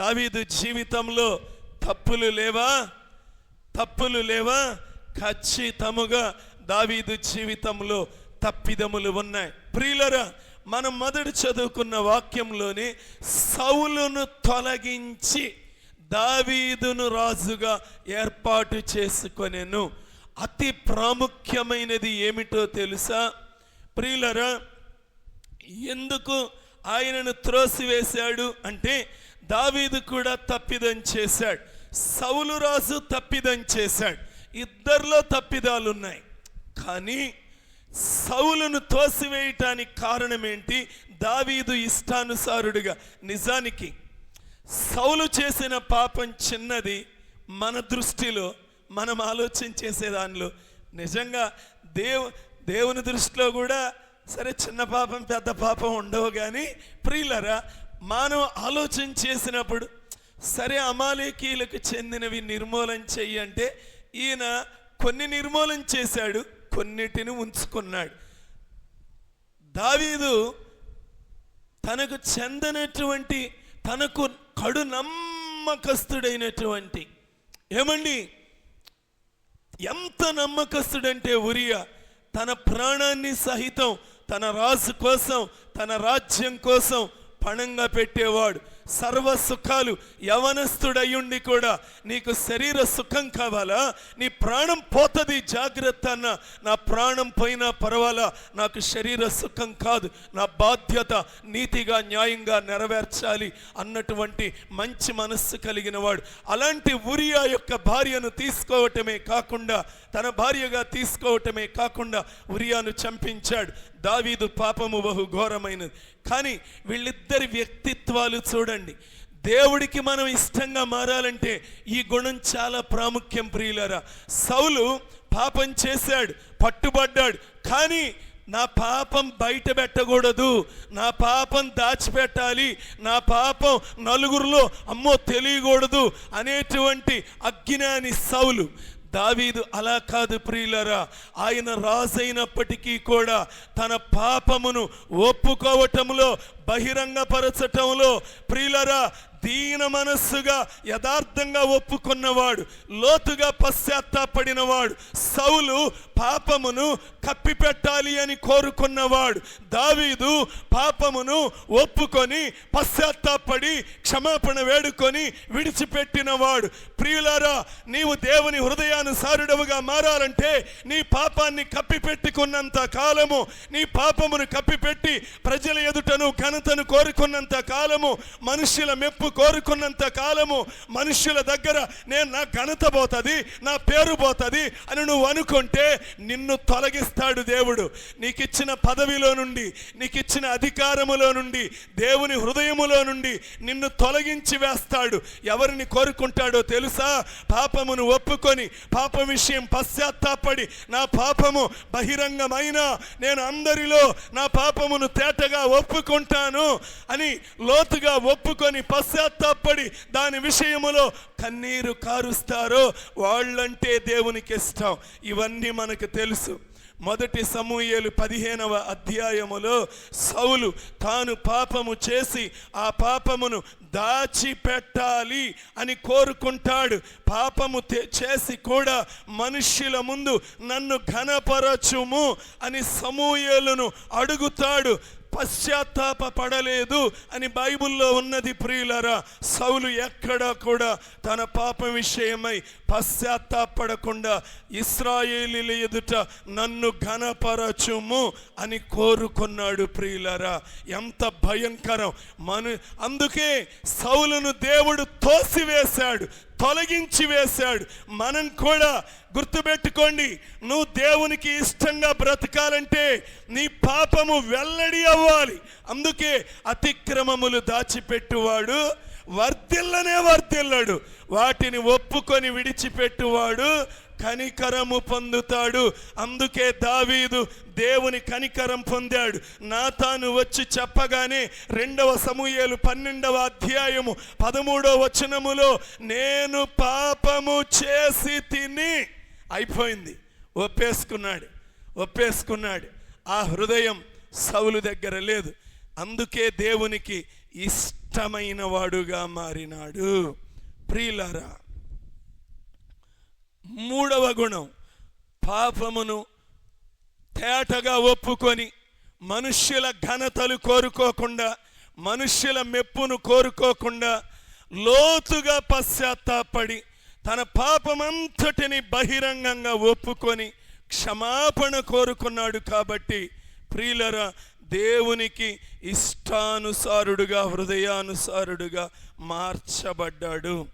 దావీదు జీవితంలో తప్పులు లేవా? తప్పులు లేవా? ఖచ్చితముగా దావీదు జీవితంలో తప్పిదములు ఉన్నాయి. ప్రియులరా మనం మొదటి చదువుకున్న వాక్యంలోని సౌలును తొలగించి దావీదును రాజుగా ఏర్పాటు చేసుకొనెను. అతి ప్రాముఖ్యమైనది ఏమిటో తెలుసా? ప్రియులరా ఎందుకు ఆయనను త్రోసివేశాడు అంటే దావీదు కూడా తప్పిదం చేశాడు. సౌలు రాజు తప్పిదం చేశాడు. ఇద్దరిలో తప్పిదాలు ఉన్నాయి కానీ సౌలును తోసివేయటానికి కారణం ఏంటి దావీదు ఇష్టానుసారుడుగా. నిజానికి సౌలు చేసిన పాపం చిన్నది మన దృష్టిలో మనం ఆలోచన చేసే దానిలో. నిజంగా దేవు దేవుని దృష్టిలో కూడా సరే చిన్న పాపం పెద్ద పాపం ఉండవు కానీ ప్రియులరా మానవ ఆలోచన చేసినప్పుడు సరే అమాలేకీలకు చెందినవి నిర్మూలన చెయ్యి అంటే ఈయన కొన్ని నిర్మూలన చేశాడు కొన్నిటిని ఉంచుకున్నాడు. దావీదు తనకు చెందనటువంటి తనకు కడు నమ్మకస్తుడైనటువంటి ఏమండి? ఎంత నమ్మకస్తుడంటే ఉరియా తన ప్రాణాన్ని సహితం తన రాజు కోసం తన రాజ్యం కోసం పణంగా పెట్టేవాడు. సర్వ సుఖాలు యవనస్తుడయ్యుండి కూడా నీకు శరీర సుఖం కావాలా? నీ ప్రాణం పోతుంది జాగ్రత్త అన్న. నా ప్రాణం పోయినా పర్వాలా? నాకు శరీర సుఖం కాదు. నా బాధ్యత నీతిగా న్యాయంగా నెరవేర్చాలి అన్నటువంటి మంచి మనస్సు కలిగిన వాడు. అలాంటి ఉరియా యొక్క భార్యను తీసుకోవటమే కాకుండా తన భార్యగా తీసుకోవటమే కాకుండా ఉరియాను చంపించాడు. దావీదు పాపము బహు ఘోరమైనది. కానీ వీళ్ళిద్దరి వ్యక్తిత్వాలు చూడ చూడండి. దేవుడికి మనం ఇష్టంగా మారాలంటే ఈ గుణం చాలా ప్రాముఖ్యం ప్రియులరా. సౌలు పాపం చేశాడు పట్టుబడ్డాడు. కానీ నా పాపం బయట పెట్టకూడదు. నా పాపం దాచిపెట్టాలి. నా పాపం నలుగురిలో అమ్మో తెలియకూడదు అనేటువంటి అజ్ఞాని సౌలు దావీదు అలా కాదు ప్రియులరా. ఆయన రాజైనప్పటికీ కూడా తన పాపమును ఒప్పుకోవటంలో బహిరంగపరచటంలో ప్రియులరా దీన మనస్సుగా యథార్థంగా ఒప్పుకున్నవాడు లోతుగా పశ్చాత్తాపడినవాడు సౌలు పాపమును కప్పిపెట్టాలి అని కోరుకున్నవాడు దావీదు పాపమును ఒప్పుకొని పశ్చాత్తాపడి క్షమాపణ వేడుకొని విడిచిపెట్టినవాడు. ప్రియులారా నీవు దేవుని హృదయానుసారుడవుగా మారాలంటే నీ పాపాన్ని కప్పిపెట్టుకున్నంత కాలము నీ పాపమును కప్పిపెట్టి ప్రజల ఎదుటను ఘనతను కోరుకున్నంత కాలము మనుషుల మెప్పు కోరుకున్నంత కాలము మనుష్యుల దగ్గర నేను నా ఘనత పోతుంది నా పేరు పోతుంది అని నువ్వు అనుకుంటే నిన్ను తొలగిస్తాడు దేవుడు. నీకు ఇచ్చిన పదవిలో నుండి నీకు ఇచ్చిన అధికారములో నుండి దేవుని హృదయములో నుండి నిన్ను తొలగించి వేస్తాడు. ఎవరిని కోరుకుంటాడో తెలుసా? పాపమును ఒప్పుకొని పాప విషయం పశ్చాత్తాపడి నా పాపము బహిరంగమైన నేను అందరిలో నా పాపమును తేటగా ఒప్పుకుంటాను అని లోతుగా ఒప్పుకొని పశ్చాత్తాపడి దాని విషయములో కన్నీరు కారుస్తారో వాళ్ళంటే దేవునికి ఇష్టం. ఇవన్నీ మనకు తెలుసు. మొదటి సమూయేలు పదిహేనవ అధ్యాయములో సౌలు తాను పాపము చేసి ఆ పాపమును దాచిపెట్టాలి అని కోరుకుంటాడు. పాపము చేసి కూడా మనుష్యుల ముందు నన్ను ఘనపరచుము అని సమూయేలును అడుగుతాడు. పశ్చాత్తాప పడలేదు అని బైబిల్లో ఉన్నది ప్రియులరా సౌలు ఎక్కడా కూడా తన పాపం విషయమై పశ్చాత్తాపడకుండా ఇస్రాయేలీల ఎదుట నన్ను ఘనపరచుము అని కోరుకున్నాడు ప్రియులరా. ఎంత భయంకరం! మను అందుకే సౌలును దేవుడు తోసివేశాడు. తొలగించి వేశాడు. మనం కూడా గుర్తుపెట్టుకోండి నువ్వు దేవునికి ఇష్టంగా బ్రతకాలంటే నీ పాపము వెల్లడి అవ్వాలి. అందుకే అతిక్రమములు దాచిపెట్టువాడు వర్ధిల్లనే వర్ధిల్లడు. వాటిని ఒప్పుకొని విడిచిపెట్టువాడు కనికరము పొందుతాడు. అందుకే దావీదు దేవుని కనికరం పొందాడు. నాతాను వచ్చి చెప్పగానే రెండవ సమూహలు పన్నెండవ అధ్యాయము పదమూడవ వచనములో నేను పాపము చేసి తిని అయిపోయింది. ఒప్పేసుకున్నాడు. ఒప్పేసుకున్నాడు. ఆ హృదయం సౌలు దగ్గర లేదు. అందుకే దేవునికి ఇష్టమైన వాడుగా మారినాడు. ప్రియులారా మూడవ గుణం పాపమును తేటగా ఒప్పుకొని మనుష్యుల ఘనతలు కోరుకోకుండా మనుష్యుల మెప్పును కోరుకోకుండా లోతుగా పశ్చాత్తాపడి తన పాపమంతటిని బహిరంగంగా ఒప్పుకొని క్షమాపణ కోరుకున్నాడు కాబట్టి ప్రియులరా దేవునికి ఇష్టానుసారుడుగా హృదయానుసారుడుగా మార్చబడ్డాడు.